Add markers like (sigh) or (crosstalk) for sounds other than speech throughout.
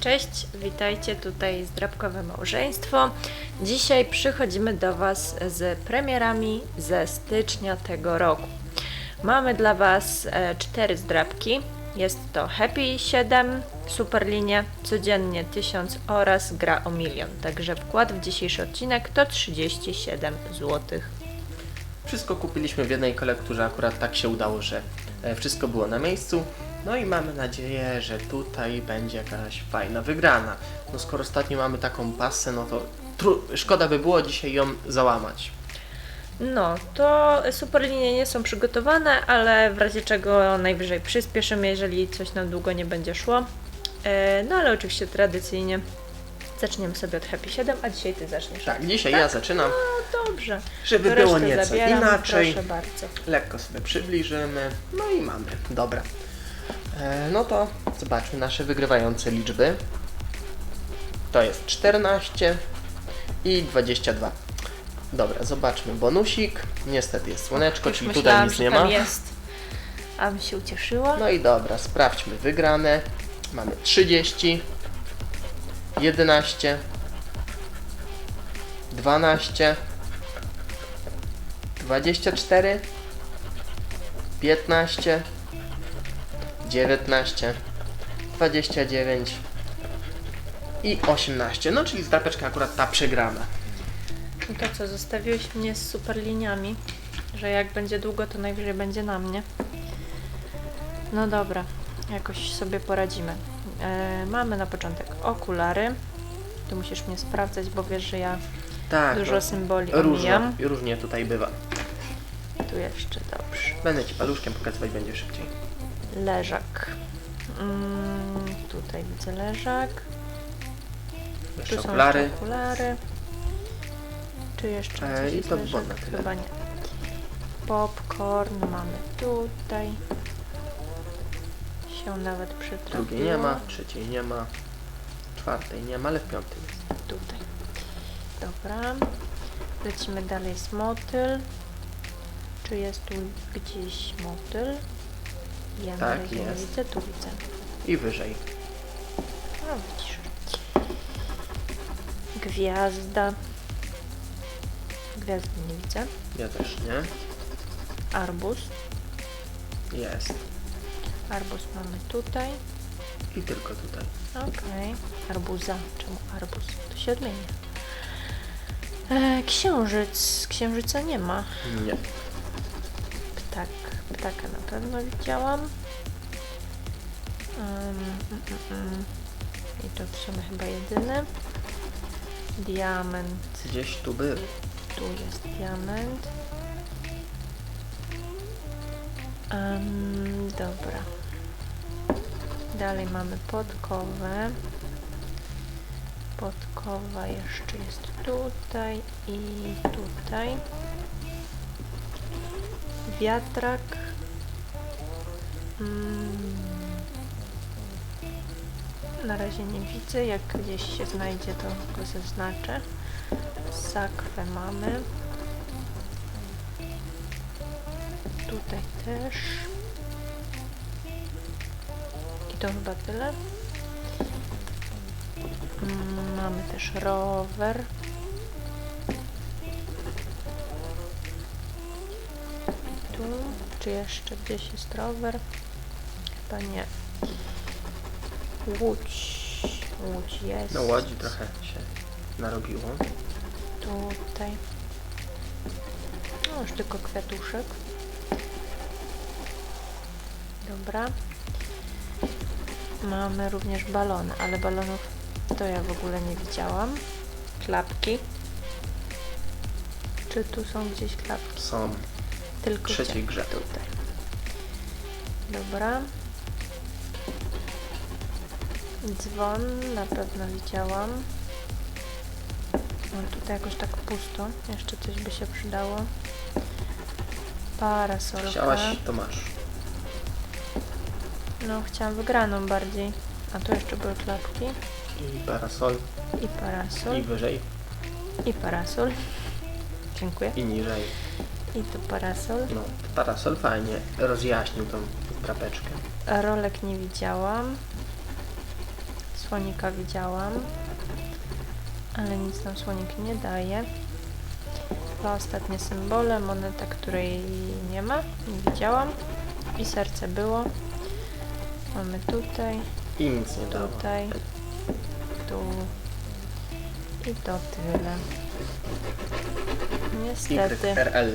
Cześć, witajcie tutaj Zdrabkowe Małżeństwo. Dzisiaj przychodzimy do Was z premierami ze stycznia tego roku. Mamy dla Was e, cztery zdrabki. Jest to Happy 7, Superlinie, codziennie 1000 oraz gra o milion. Także wkład w dzisiejszy odcinek to 37 zł. Wszystko kupiliśmy w jednej kolekturze, akurat tak się udało, że e, wszystko było na miejscu. No i mamy nadzieję, że tutaj będzie jakaś fajna wygrana. No skoro ostatnio mamy taką pasę, no to szkoda by było dzisiaj ją załamać. No, to superlinie nie są przygotowane, ale w razie czego najwyżej przyspieszymy, jeżeli coś nam długo nie będzie szło. E, No ale oczywiście tradycyjnie zaczniemy sobie od Happy 7, a dzisiaj Ty zaczniesz. Tak, dzisiaj ja zaczynam, No dobrze. żeby było nieco zabieram, inaczej. Proszę bardzo. Lekko sobie przybliżymy, no i mamy. Dobra. E, no to zobaczmy nasze wygrywające liczby. To jest 14 i 22. Dobra, zobaczmy bonusik. Niestety jest słoneczko, Już czyli myślałam, tutaj nic że nie tam ma. jest. A mi się ucieszyło. No i dobra, sprawdźmy wygrane. Mamy 30, 11, 12, 24, 15, 19, 29 i 18. No czyli zdrapeczka akurat ta przegrana. No to co, zostawiłeś mnie z superliniami, że jak będzie długo, to najwyżej będzie na mnie. No dobra, jakoś sobie poradzimy. E, mamy na początek okulary. Tu musisz mnie sprawdzać, bo wiesz, że ja Tak, dużo no, symboli różnie, różnie tutaj bywa. Tu jeszcze dobrze. Będę Ci paluszkiem pokazywać, będzie szybciej. Leżak. Mm, tutaj widzę leżak. Tu są okulary. okulary. Czy jeszcze E, coś i jest to leżak? było na tyle. Chyba nie. Popcorn mamy tutaj. Się nawet przytrafiło. Drugiej nie ma, trzeciej nie ma, czwartej nie ma, ale w piątej jest. Tutaj. Dobra. Lecimy dalej z motyl. Czy jest tu gdzieś motyl? Ja Tak, nie jest. widzę, tu widzę. I wyżej. No widzisz. Gwiazda. Gwiazdy nie widzę. Ja też nie. Arbuz. Jest. Arbuz mamy tutaj. I tylko tutaj. Okej. Arbuza. Czemu arbuz? To się odmienia. E, księżyc. Księżyca nie ma. Nie. Ptak. Ptaka na pewno widziałam. Um, mm, mm. I to w sumie chyba jedyny. Diament. Gdzieś tu był. Tu jest diament. Em, dobra. Dalej mamy podkowę. Podkowa jeszcze jest tutaj i tutaj. Wiatrak. Mm. Na razie nie widzę. Jak gdzieś się znajdzie, to go zaznaczę. Sakwę mamy. Tutaj też. I to chyba tyle. Mm, Mamy też rower. Czy jeszcze gdzieś jest rower? Chyba nie. Łódź. Łódź jest. Na łodzi trochę się narobiło. Tutaj. No już tylko kwiatuszek. Dobra. Mamy również balony, ale balonów to ja w ogóle nie widziałam. Klapki. Czy tu są gdzieś klapki? Są Tylko trzeciej grze. Tutaj. Dobra. Dzwon na pewno widziałam. No tutaj jakoś tak pusto. Jeszcze coś by się przydało. Parasolka. Chciałaś, to masz. No chciałam wygraną bardziej. A tu jeszcze były klapki. I parasol, I parasol. i wyżej, I parasol. Dziękuję. i niżej. I tu parasol. No, parasol fajnie rozjaśnił tą drapeczkę. Rolek nie widziałam. Słonika widziałam. Ale nic nam słonik nie daje. Dwa ostatnie symbole, moneta, której nie ma, nie widziałam. I serce było. Mamy tutaj, I nic nie dało. tutaj, tu. I to tyle. Niestety. YRL.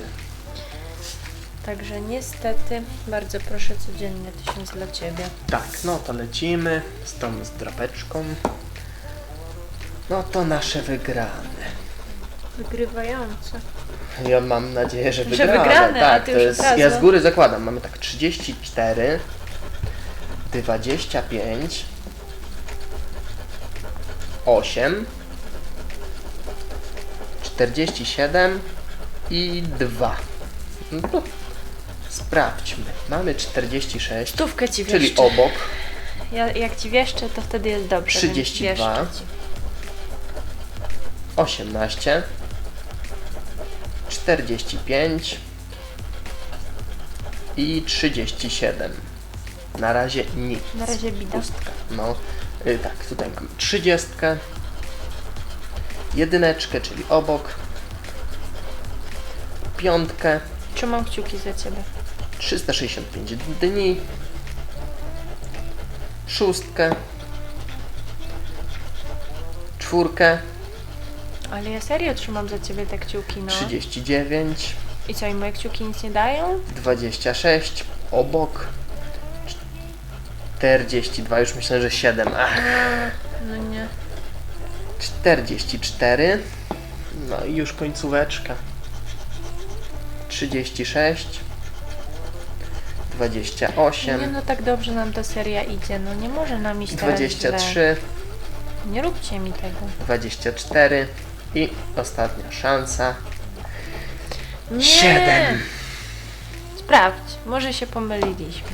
Także niestety, bardzo proszę codziennie tysiąc dla Ciebie. Tak, no to lecimy z tą zdrapeczką. No to nasze wygrane. Wygrywające. Ja mam nadzieję, że Że wygrane. wygrane, a tak, ty to już jest, od razu. ja z góry zakładam. Mamy tak 34, 25, 8, 47 i 2. No to sprawdźmy. Mamy 46, Stówkę Ci czyli wieszczę. obok. Ja, jak Ci wieszczę, to wtedy jest dobrze. więc 32. wieszczę ci. 18 45 i 37. Na razie nic. Na razie bida. Pustka. No, y, tak, tutaj mamy 30, jedyneczkę, czyli obok, piątkę, Trzymam kciuki za Ciebie. 365 dni, szóstkę, czwórkę, Ale ja serio trzymam za Ciebie te kciuki, no. 39, I co, i moje kciuki nic nie dają? 26 obok 42, już myślę, że 7. Ach, No nie. 44. No i już końcóweczka. 36 Nie 28 no, tak dobrze nam ta seria idzie. No nie może nam iść teraz źle. 23 Nie róbcie mi tego. 24 i ostatnia szansa. Nie! 7. Sprawdź, może się pomyliliśmy.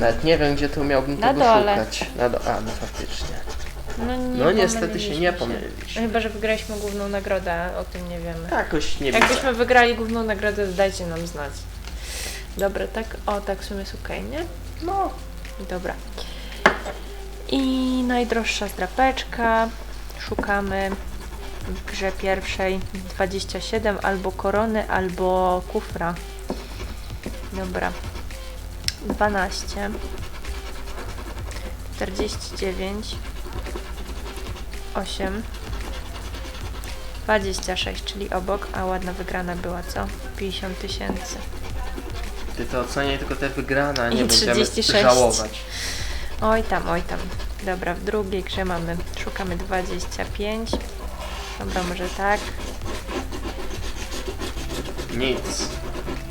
Nawet nie wiem, gdzie tu miałbym Na tego dole. szukać. Na do... A, no faktycznie. No, nie No niestety się nie pomyliliśmy. Chyba, że wygraliśmy główną nagrodę, a o tym nie wiemy. Jakoś nie widzę. Jakbyśmy wygrali główną nagrodę, dajcie nam znać. Dobra, tak? O, tak w sumie jest okej, nie? No, Dobra. I najdroższa zdrapeczka. Szukamy w grze pierwszej 27 albo korony, albo kufra. Dobra. 12 49 8 26, czyli obok, a ładna wygrana była, co? 50 tysięcy. Ty to oceniaj tylko te wygrane, a nie I będziemy 36. żałować. Oj tam, oj tam. Dobra, w drugiej grze mamy, szukamy 25. Dobra, może tak. Nic.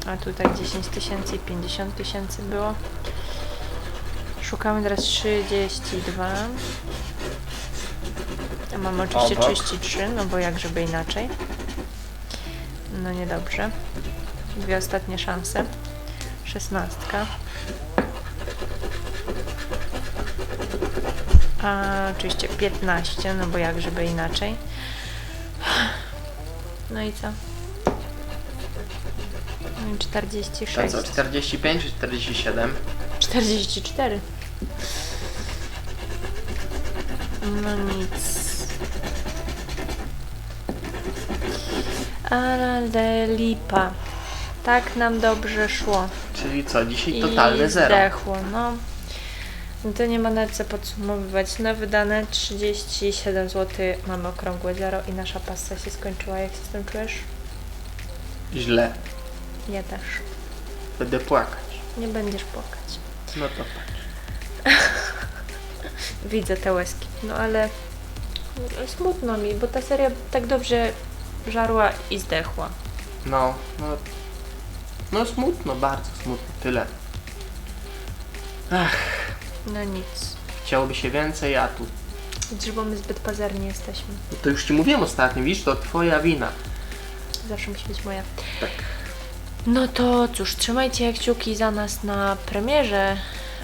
A tutaj 10 tysięcy i 50 tysięcy było. Szukamy teraz 32. A mamy oczywiście Obok. 33, no bo jak żeby inaczej. No niedobrze. Dwie ostatnie szanse. 16. A oczywiście 15, no bo jak żeby inaczej. No i co? No i To 46. co, 45 czy 47? 44. No nic. Ale lipa. Tak nam dobrze szło. Czyli co, dzisiaj I totalne zero. zdechło, no. No To nie ma nawet co podsumowywać. Na wydane 37 zł mamy okrągłe zero i nasza pasta się skończyła. Jak się z tym czujesz? Źle. Ja też. Będę płakać. Nie będziesz płakać. No to patrz. (laughs) Widzę te łezki. No ale smutno mi, bo ta seria tak dobrze żarła i zdechła. No, no. No smutno, bardzo smutno. Tyle. Ach, No nic. chciałoby się więcej, a tu. Widzisz, bo my zbyt pazerni jesteśmy. No to już ci mówiłem ostatnio, widzisz, to twoja wina. Zawsze musi być moja. Tak. No to cóż, trzymajcie kciuki za nas na premierze,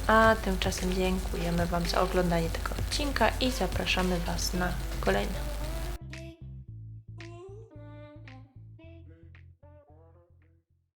a tymczasem dziękujemy Wam za oglądanie tego odcinka i zapraszamy Was na kolejne.